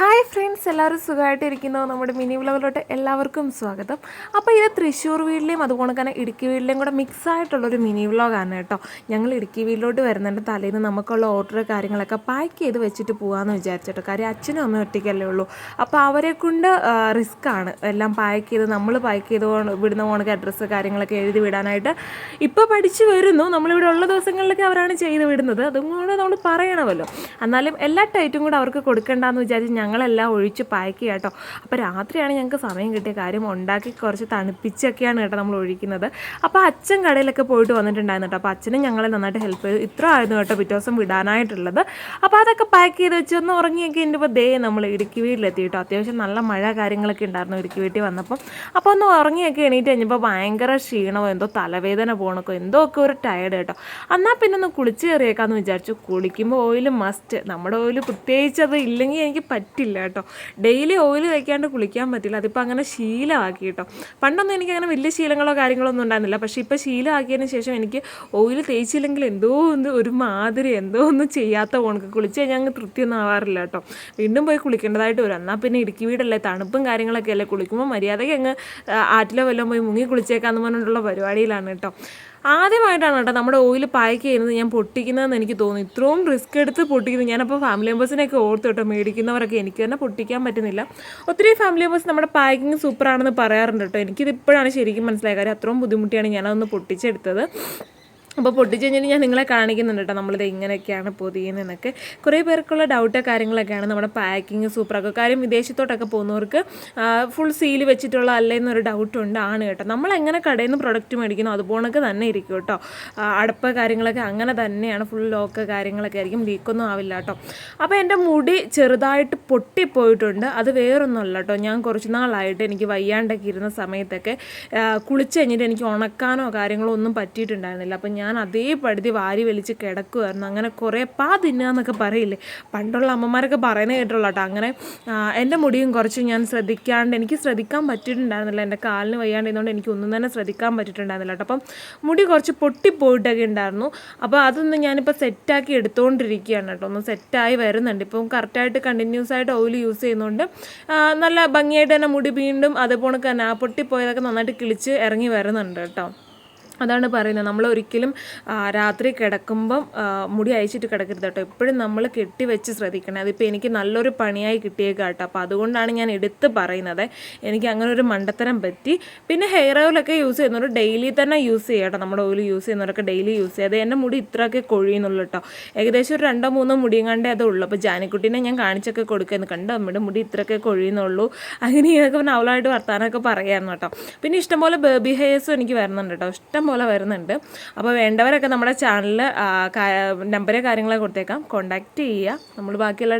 Hi friends എല്ലാവരും സുഖമായിട്ടിരിക്കുന്നു. നമ്മുടെ മിനി വ്ലോഗിലോട്ട് എല്ലാവർക്കും സ്വാഗതം. അപ്പോൾ ഇത് തൃശ്ശൂർ വീട്ടിലെയും അതുപോലെ തന്നെ ഇടുക്കി വീട്ടിലെയും കൂടെ മിക്സ് ആയിട്ടുള്ളൊരു മിനി വ്ലോഗാണ് കേട്ടോ. ഞങ്ങൾ ഇടുക്കി വീട്ടിലോട്ട് വരുന്നുണ്ട്. തലേന്ന് നമുക്കുള്ള ഓർഡർ കാര്യങ്ങളൊക്കെ പാക്ക് ചെയ്ത് വെച്ചിട്ട് പോകാമെന്ന് വിചാരിച്ചിട്ടോ. കാര്യം അച്ഛനും അമ്മയും ഒറ്റയ്ക്കല്ലേ ഉള്ളൂ. അപ്പോൾ അവരെ കൊണ്ട് റിസ്ക് ആണ്. എല്ലാം പാക്ക് ചെയ്ത് നമ്മൾ പാക്ക് ചെയ്ത് വിടുന്ന പോണക്ക് അഡ്രസ്സ് കാര്യങ്ങളൊക്കെ എഴുതി വിടാനായിട്ട് ഇപ്പോൾ പഠിച്ചു വരുന്നു. നമ്മളിവിടെ ഉള്ള ദിവസങ്ങളിലൊക്കെ അവരാണ് ചെയ്ത് വിടുന്നത്. അതും കൂടെ നമ്മൾ പറയണമല്ലോ. എന്നാലും എല്ലാ ടൈറ്റും കൂടെ അവർക്ക് കൊടുക്കേണ്ടെന്ന് വിചാരിച്ച് ഞങ്ങളെല്ലാം ഒഴിച്ച് ചെയ്യാം കേട്ടോ അപ്പോൾ രാത്രിയാണ് ഞങ്ങൾക്ക് സമയം കിട്ടിയ കാര്യം. ഉണ്ടാക്കി കുറച്ച് തണുപ്പിച്ചൊക്കെയാണ് കേട്ടോ നമ്മൾ ഒഴിക്കുന്നത്. അപ്പോൾ അച്ഛൻ കടയിലൊക്കെ പോയിട്ട് വന്നിട്ടുണ്ടായിരുന്നു കേട്ടോ. അപ്പോൾ അച്ഛനും ഞങ്ങളെ നന്നായിട്ട് ഹെൽപ്പ് ചെയ്തു. ഇത്ര ആയിരുന്നു കേട്ടോ പിറ്റേ ദിവസം വിടാനായിട്ടുള്ളത്. അപ്പോൾ അതൊക്കെ പാക്ക് ചെയ്ത് വെച്ച് ഒന്ന് ഉറങ്ങിയൊക്കെ എന്റെ ദേ നമ്മൾ ഇടുക്കി വീട്ടിലെത്തി കേട്ടോ അത്യാവശ്യം നല്ല മഴ കാര്യങ്ങളൊക്കെ ഉണ്ടായിരുന്നു ഇടുക്കി വീട്ടിൽ വന്നപ്പം. അപ്പോൾ ഒന്ന് ഉറങ്ങിയൊക്കെ എണീറ്റ് കഴിഞ്ഞപ്പോൾ ഭയങ്കര ക്ഷീണമോ എന്തോ തലവേദന പോകണക്കോ എന്തോ ഒക്കെ ഒരു ടയർഡ് കേട്ടോ. എന്നാൽ പിന്നെ ഒന്ന് കുളിച്ച് കയറിയേക്കാന്ന് വിചാരിച്ചു. കുളിക്കുമ്പോൾ ഓയിൽ മസ്റ്റ് നമ്മുടെ ഓയിൽ പ്രത്യേകിച്ച് അത് ഇല്ലെങ്കിൽ എനിക്ക് പറ്റില്ല കേട്ടോ. ഡെയിലി ഓയിൽ തേക്കാണ്ട് കുളിക്കാൻ പറ്റില്ല. അതിപ്പോൾ അങ്ങനെ ശീലമാക്കി കേട്ടോ. പണ്ടൊന്നും എനിക്ക് അങ്ങനെ വലിയ ശീലങ്ങളോ കാര്യങ്ങളോ ഒന്നും ഉണ്ടായിരുന്നില്ല. പക്ഷേ ഇപ്പോൾ ശീലമാക്കിയതിന് ശേഷം എനിക്ക് ഓയിൽ തേച്ചില്ലെങ്കിൽ എന്തോ ഒന്ന് ഒരു മാതിരി എന്തോ ഒന്നും ചെയ്യാത്ത ഓണക്ക് കുളിച്ച് കഴിഞ്ഞാൽ അങ്ങ് തൃപ്തിയൊന്നും ആവാറില്ല കേട്ടോ. വീണ്ടും പോയി കുളിക്കേണ്ടതായിട്ട് വരും. എന്നാൽ പിന്നെ ഇടുക്കി വീടല്ലേ? തണുപ്പും കാര്യങ്ങളൊക്കെ അല്ലേ? കുളിക്കുമ്പോൾ മര്യാദയ്ക്ക് അങ്ങ് ആറ്റിലോ വല്ലതും പോയി മുങ്ങി കുളിച്ചേക്കാന്ന് പറഞ്ഞിട്ടുള്ള പരിപാടിയിലാണ് കേട്ടോ. ആദ്യമായിട്ടാണ് കേട്ടോ നമ്മുടെ ഓയിൽ പായ്ക്ക് ചെയ്യുന്നത്. ഞാൻ പൊട്ടിക്കുന്നതെന്ന് എനിക്ക് തോന്നുന്നു. ഇത്രയും റിസ്ക് എടുത്ത് പൊട്ടിക്കുന്നത് ഞാനപ്പോൾ ഫാമിലി മെമ്പേഴ്സിനെയൊക്കെ ഓർത്ത് കേട്ടോ മേടിക്കുന്നവരൊക്കെ എനിക്ക് തന്നെ പൊട്ടിക്കാൻ പറ്റുന്നില്ല. ഒത്തിരി ഫാമിലി മെമ്പേഴ്സ് നമ്മുടെ പാക്കിങ് സൂപ്പറാണെന്ന് പറയാറുണ്ട് കേട്ടോ. എനിക്കിത് ഇപ്പോഴാണ് ശരിക്കും മനസ്സിലായ കാര്യം അത്രയും ബുദ്ധിമുട്ടിയാണ് ഞാനതൊന്ന് പൊട്ടിച്ചെടുത്തത്. അപ്പോൾ പൊട്ടിച്ച് കഴിഞ്ഞാൽ ഞാൻ നിങ്ങളെ കാണിക്കുന്നുണ്ട് കേട്ടോ നമ്മളിത് ഇങ്ങനെയൊക്കെയാണ് പൊതിയുന്നതെന്നൊക്കെ. കുറേ പേർക്കുള്ള ഡൗട്ട് കാര്യങ്ങളൊക്കെയാണ് നമ്മുടെ പാക്കിങ് സൂപ്പറൊക്കെ കാര്യം വിദേശത്തോട്ടൊക്കെ പോകുന്നവർക്ക് ഫുൾ സീൽ വെച്ചിട്ടുള്ള അല്ലേന്നൊരു ഡൗട്ടുണ്ട് ആണ് കേട്ടോ. നമ്മൾ എങ്ങനെ കടയിൽ നിന്ന് പ്രൊഡക്റ്റ് മേടിക്കുന്നു? അതുപോലൊക്കെ തന്നെ ഇരിക്കും കേട്ടോ. അടപ്പ് കാര്യങ്ങളൊക്കെ അങ്ങനെ തന്നെയാണ്. ഫുൾ ലോക്ക് കാര്യങ്ങളൊക്കെ ആയിരിക്കും. ലീക്കൊന്നും ആവില്ല കേട്ടോ അപ്പോൾ എന്റെ മുടി ചെറുതായിട്ട് പൊട്ടിപ്പോയിട്ടുണ്ട്. അത് വേറൊന്നുമല്ല കേട്ടോ ഞാൻ കുറച്ച് നാളായിട്ട് എനിക്ക് വയ്യാണ്ടൊക്കെ ഇരുന്ന സമയത്തൊക്കെ കുളിച്ച് കഴിഞ്ഞിട്ട് എനിക്ക് ഉണക്കാനോ കാര്യങ്ങളോ ഒന്നും പറ്റിയിട്ടുണ്ടായിരുന്നില്ല. അപ്പോൾ ഞാൻ അതേപടി വാരി വലിച്ച് കിടക്കുമായിരുന്നു അങ്ങനെ കുറേ പാ തിന്നുക എന്നൊക്കെ പറയില്ലേ? പണ്ടുള്ള അമ്മമാരൊക്കെ പറയുന്നത് കേട്ടുള്ളൂ കേട്ടോ. അങ്ങനെ എന്റെ മുടിയും കുറച്ച് ഞാൻ ശ്രദ്ധിക്കാണ്ട് എനിക്ക് ശ്രദ്ധിക്കാൻ പറ്റിയിട്ടുണ്ടായിരുന്നില്ല. എന്റെ കാലിന് വയ്യാണ്ടിരുന്നതുകൊണ്ട് എനിക്ക് ഒന്നും തന്നെ ശ്രദ്ധിക്കാൻ പറ്റിയിട്ടുണ്ടായിരുന്നില്ല കേട്ടോ. അപ്പം മുടി കുറച്ച് പൊട്ടിപ്പോയിട്ടൊക്കെ ഉണ്ടായിരുന്നു. അപ്പോൾ അതൊന്ന് ഞാനിപ്പോൾ സെറ്റാക്കി എടുത്തുകൊണ്ടിരിക്കുകയാണ് കേട്ടോ. ഒന്ന് സെറ്റായി വരുന്നുണ്ട്. ഇപ്പം കറക്റ്റായിട്ട് കണ്ടിന്യൂസ് ആയിട്ട് ഓയിൽ യൂസ് ചെയ്യുന്നതുകൊണ്ട് നല്ല ഭംഗിയായിട്ട് തന്നെ മുടി വീണ്ടും അതേപോലെ തന്നെ ആ പൊട്ടിപ്പോയതൊക്കെ നന്നായിട്ട് കിളിച്ച് ഇറങ്ങി വരുന്നുണ്ട് കേട്ടോ. അതാണ് പറയുന്നത്. നമ്മൾ ഒരിക്കലും രാത്രി കിടക്കുമ്പം മുടി അയച്ചിട്ട് കിടക്കരുത് കേട്ടോ. എപ്പോഴും നമ്മൾ കെട്ടി വെച്ച് ശ്രദ്ധിക്കണം. അതിപ്പോൾ എനിക്ക് നല്ലൊരു പണിയായി കിട്ടിയേക്കാം കേട്ടോ. അപ്പോൾ അതുകൊണ്ടാണ് ഞാൻ എടുത്ത് പറയുന്നത്. എനിക്ക് അങ്ങനെ ഒരു മണ്ടത്തരം പറ്റി. പിന്നെ ഹെയർ ഓയിലൊക്കെ യൂസ് ചെയ്യുന്നവർ ഡെയിലി തന്നെ യൂസ് ചെയ്യുക നമ്മുടെ ഓയിൽ യൂസ് ചെയ്യുന്നവരൊക്കെ ഡെയിലി യൂസ് ചെയ്യാതെ എന്റെ മുടി ഇത്രയൊക്കെ കൊഴിയുന്നുള്ളൂ കേട്ടോ. ഏകദേശം ഒരു രണ്ടോ മൂന്നോ മുടിയും കണ്ടേ അതേ ഉള്ളൂ. അപ്പോൾ ജാനിക്കുട്ടീനെ ഞാൻ കാണിച്ചൊക്കെ കൊടുക്കുന്നു കണ്ടോ? നമ്മുടെ മുടി ഇത്രയൊക്കെ കൊഴിയുന്നുള്ളൂ. അങ്ങനെ ഇതൊക്കെ പിന്നെ അവളായിട്ട് വർത്താനമൊക്കെ പറയാമെന്ന് കേട്ടോ. പിന്നെ ഇഷ്ടംപോലെ ബേബി ഹെയർസും എനിക്ക് വരുന്നുണ്ട് കേട്ടോ. ഇഷ്ടം പോലെ വരുന്നുണ്ട്. അപ്പോൾ വേണ്ടവരൊക്കെ നമ്മുടെ ചാനലിൽ നമ്പർ കാര്യങ്ങളൊക്കെ കൊടുത്തേക്കാം. കോണ്ടാക്ട് ചെയ്യുക. നമ്മൾ ബാക്കിയുള്ള